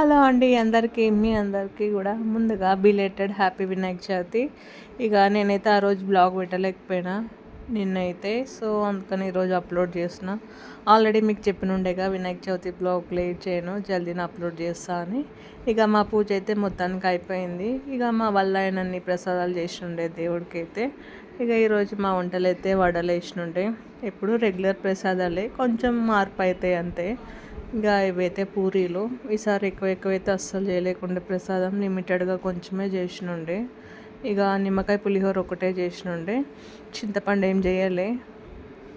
Hello అండి అందరికీ మీ అందరికీ కూడా ముందుగా బిలేటెడ్ హ్యాపీ వినాయక చవితి. ఇక నేనైతే ఆ రోజు బ్లాగ్ పెట్టలేకపోయినా నిన్నైతే. సో అందుకని ఈరోజు అప్లోడ్ చేసిన ఆల్రెడీ మీకు చెప్పిన ఉండేగా వినాయక చవితి బ్లాగ్ లేట్ చేయను జల్దీని అప్లోడ్ చేస్తా అని. ఇక మా పూజ అయితే మొత్తానికి అయిపోయింది. ఇక మా వల్ల అన్ని ప్రసాదాలు చేసి ఉండే దేవుడికి అయితే ఇక ఈరోజు మా వంటలు అయితే వడలు వేసినుండే ఎప్పుడు రెగ్యులర్ ప్రసాదాలే కొంచెం మార్పు అవుతాయి అంతే. ఇంకా ఇవైతే పూరీలు. ఈసారి ఎక్కువ ఎక్కువైతే అస్సలు చేయలేకుండా ప్రసాదం. లిమిటెడ్గా కొంచెమే చేసినుండే. ఇక నిమ్మకాయ పులిహోర ఒకటే చేసినుండే. చింతపండు ఏం చేయలే.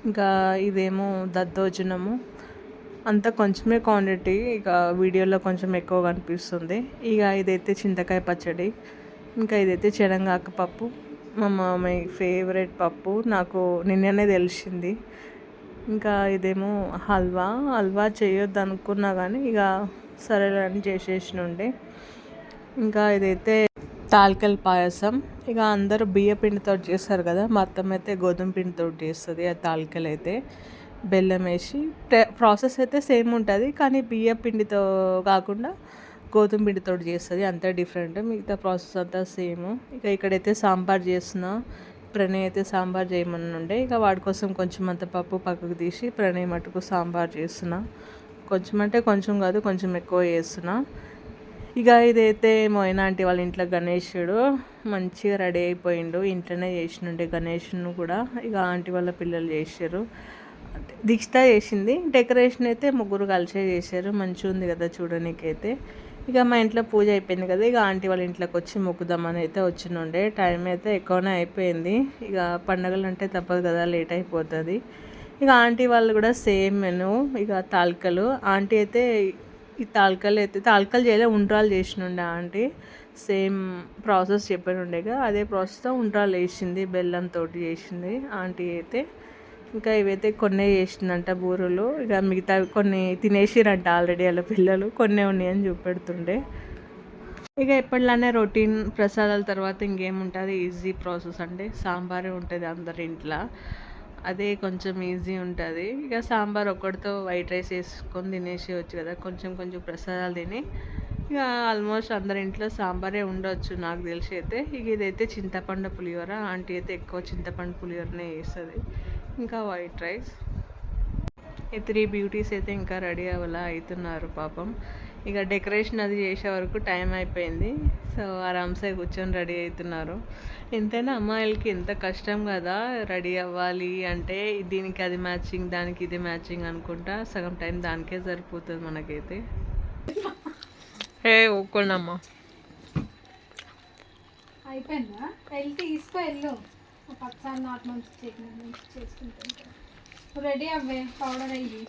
ఇంకా ఇదేమో దద్దోజనము. అంతా కొంచెమే క్వాంటిటీ. ఇక వీడియోలో కొంచెం ఎక్కువ కనిపిస్తుంది ఇక ఇదైతే చింతకాయ పచ్చడి. ఇంకా ఇదైతే చెరంగాక పప్పు మా మమ్మీ ఫేవరెట్ పప్పు. నాకు నిన్ననే తెలిసింది. ఇంకా ఇదేమో హల్వా. హల్వా చేయొద్దు అనుకున్నా కానీ ఇక సరే అని చేసేసినుండే. ఇంకా ఇదైతే తాల్కల్ పాయసం. ఇక అందరూ బియ్య పిండితో చేస్తారు కదా మా అత్తమ్మ అయితే గోధుమ పిండితో చేస్తుంది ఆ తాల్కల్ అయితే. బెల్లం వేసి ప్రాసెస్ అయితే సేమ్ ఉంటుంది కానీ బియ్య పిండితో కాకుండా గోధుమ పిండితో చేస్తుంది అంతా డిఫరెంట్. మిగతా ప్రాసెస్ అంతా సేమ్. ఇక ఇక్కడైతే సాంబార్ చేస్తున్నా ప్రణయ్ అయితే సాంబార్ చేయమని ఉండే ఇక వాడి కోసం కొంచెం అంత పప్పు పక్కకు తీసి ప్రణయ్ మటుకు సాంబార్ చేస్తున్నా. కొంచెం అంటే కొంచెం కాదు కొంచెం ఎక్కువ చేస్తున్నా. ఇక ఇదైతే మోయిన ఆంటీ వాళ్ళ ఇంట్లో గణేషుడు మంచిగా రెడీ అయిపోయిండు. ఇంట్లోనే చేసినుండే గణేష్ను కూడా. ఇక ఆంటీ వాళ్ళ పిల్లలు చేశారు దీక్షిత చేసింది. డెకరేషన్ అయితే ముగ్గురు కలిసే చేశారు. మంచిగా ఉంది కదా చూడడానికైతే ఇక మా ఇంట్లో పూజ అయిపోయింది కదా ఇక ఆంటీ వాళ్ళ ఇంట్లోకి వచ్చి మొక్కుదామని అయితే వచ్చినుండే. టైం అయితే ఎక్కువనే అయిపోయింది. ఇక పండగలు అంటే తప్పదు కదా లేట్ అయిపోతుంది. ఇక ఆంటీ వాళ్ళు కూడా సేమ్ మెను ఇక తాల్కలు. ఆంటీ అయితే ఈ తాల్కలు అయితే తాల్కలు చేయలే ఉండ్రాలు చేసినుండే ఆంటీ. సేమ్ ప్రాసెస్ చెప్పనుండేగా అదే ప్రాసెస్తో ఉండ్రాలు వేసింది బెల్లంతో చేసింది ఆంటీ అయితే. ఇంకా ఇవైతే కొన్ని చేసిందంట బూరెలు. ఇక మిగతా కొన్ని తినేసిరంట ఆల్రెడీ వాళ్ళ పిల్లలు. కొన్ని ఉన్నాయని చూపెడుతుండే. ఇక ఎప్పటిలానే రొటీన్ ప్రసాదాల తర్వాత ఇంకేముంటుంది? ఈజీ ప్రాసెస్ అంటే సాంబారే ఉంటుంది అందరి ఇంట్లో. అదే కొంచెం ఈజీ ఉంటుంది. ఇక సాంబార్ ఒక్కడితో వైట్ రైస్ వేసుకొని తినేసేయచ్చు కదా. కొంచెం కొంచెం ప్రసాదాలు తిని ఇక ఆల్మోస్ట్ అందరి ఇంట్లో సాంబారే ఉండొచ్చు నాకు తెలిసి అయితే. ఇక ఇదైతే చింతపండు పులిహోర. ఆంటీ అయితే ఎక్కువ చింతపండు పులిహోరనే వేస్తుంది ఇంకా వైట్ రైస్. ఈ త్రీ బ్యూటీస్ అయితే ఇంకా రెడీ అవ్వాలా అవుతున్నారు పాపం. ఇక డెకరేషన్ అది చేసే వరకు టైం అయిపోయింది. సో ఆరామ్సే కూర్చొని రెడీ అవుతున్నారు. ఎంతైనా అమ్మాయిలకి ఎంత కష్టం కదా రెడీ అవ్వాలి అంటే దీనికి అది మ్యాచింగ్ దానికి ఇది మ్యాచింగ్ అనుకుంటా సగం టైం దానికే సరిపోతుంది మనకైతే. ఏ ఊకోండమ్మా అయిపోయిందా? వెళ్ళి తీసుకో వెళ్ళు. నాట్ మంచి చేసుకుంటాను. రెడీ అవ్వే పౌడర్ అయ్యి.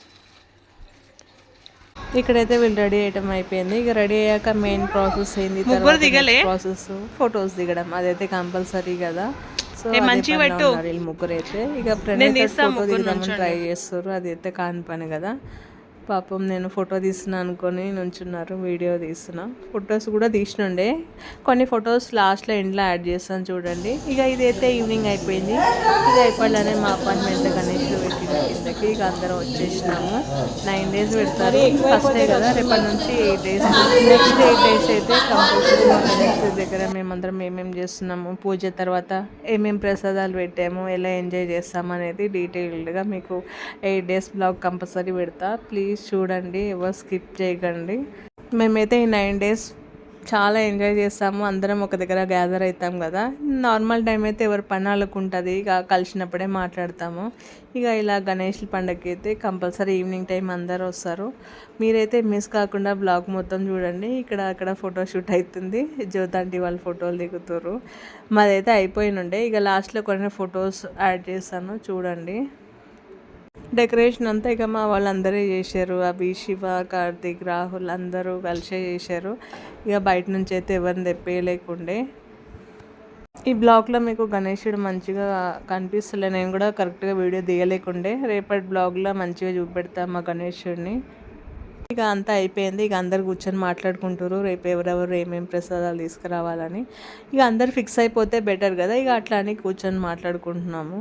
ఇక్కడైతే వీళ్ళు రెడీ అయ్యటం అయిపోయింది. ఇక రెడీ అయ్యాక మెయిన్ ప్రాసెస్ అయింది ప్రాసెస్ ఫొటోస్ దిగడం. అదైతే కంపల్సరీ కదా. సో వీళ్ళు ముగ్గురు అయితే ఇక ప్రణయ్ ఫోటో దిగదామని ట్రై చేస్తారు అది అయితే కాని పని కదా. పాపం నేను ఫోటో తీస్తున్నా అనుకొని నుంచున్నారు వీడియో తీస్తున్నా. ఫొటోస్ కూడా తీసినుండే. కొన్ని ఫొటోస్ లాస్ట్లో ఎండ్లో యాడ్ చేస్తాను చూడండి. ఇక ఇదైతే ఈవినింగ్ అయిపోయింది. ఇది అయిపోయాలనే మా అపార్ట్మెంట్ కనేసి పెట్టిన కిందకి ఇక అందరం వచ్చేసినాము. నైన్ డేస్ పెడతారు. ఫస్ట్ డే కదా రేపటి నుంచి eight days next eight days అయితే కంపల్సరీ నెక్స్ట్ దగ్గర మేమందరం ఏమేమి చేస్తున్నాము పూజ తర్వాత ఏమేమి ప్రసాదాలు పెట్టాము ఎలా ఎంజాయ్ చేస్తాము అనేది డీటెయిల్డ్గా మీకు ఎయిట్ డేస్ బ్లాగ్ కంపల్సరీ పెడతా. ప్లీజ్ ప్లీజ్ చూడండి ఎవరు స్కిప్ చేయకండి. మేమైతే ఈ నైన్ డేస్ చాలా ఎంజాయ్ చేస్తాము. అందరం ఒక దగ్గర గ్యాదర్ అవుతాం కదా. నార్మల్ టైం అయితే ఎవరి పని ఉంటుంది ఇక కలిసినప్పుడే మాట్లాడతాము. ఇక ఇలా గణేష్ పండగకి అయితే కంపల్సరీ ఈవినింగ్ టైం అందరూ వస్తారు. మీరైతే మిస్ కాకుండా బ్లాగ్ మొత్తం చూడండి. ఇక్కడ అక్కడ ఫోటోషూట్ అవుతుంది జ్యోతాంటి వాళ్ళు ఫోటోలు దిగుతారు మాదైతే అయిపోయినుండే. ఇక లాస్ట్లో కొన్ని ఫొటోస్ యాడ్ చేస్తాను. చూడండి. డెకరేషన్ అంతా ఇక మా వాళ్ళందరే చేశారు. అభి శివ కార్తిక్ రాహుల్ అందరూ కలిసే చేశారు. ఇక బయట నుంచి అయితే ఎవరిని తెప్పేయలేకుండే. ఈ బ్లాగ్లో మీకు గణేషుడు మంచిగా కనిపిస్తలే నేను కూడా కరెక్ట్గా వీడియో తీయలేకుండే. రేపటి బ్లాగ్లో మంచిగా చూపెడతా మా గణేశుడిని ఇక అంతా అయిపోయింది. ఇక అందరు కూర్చొని మాట్లాడుకుంటారు రేపు ఎవరెవరు ఏమేమి ప్రసాదాలు తీసుకురావాలని. ఇక అందరు ఫిక్స్ అయిపోతే బెటర్ కదా. ఇక అట్లా అని కూర్చొని మాట్లాడుకుంటున్నాము.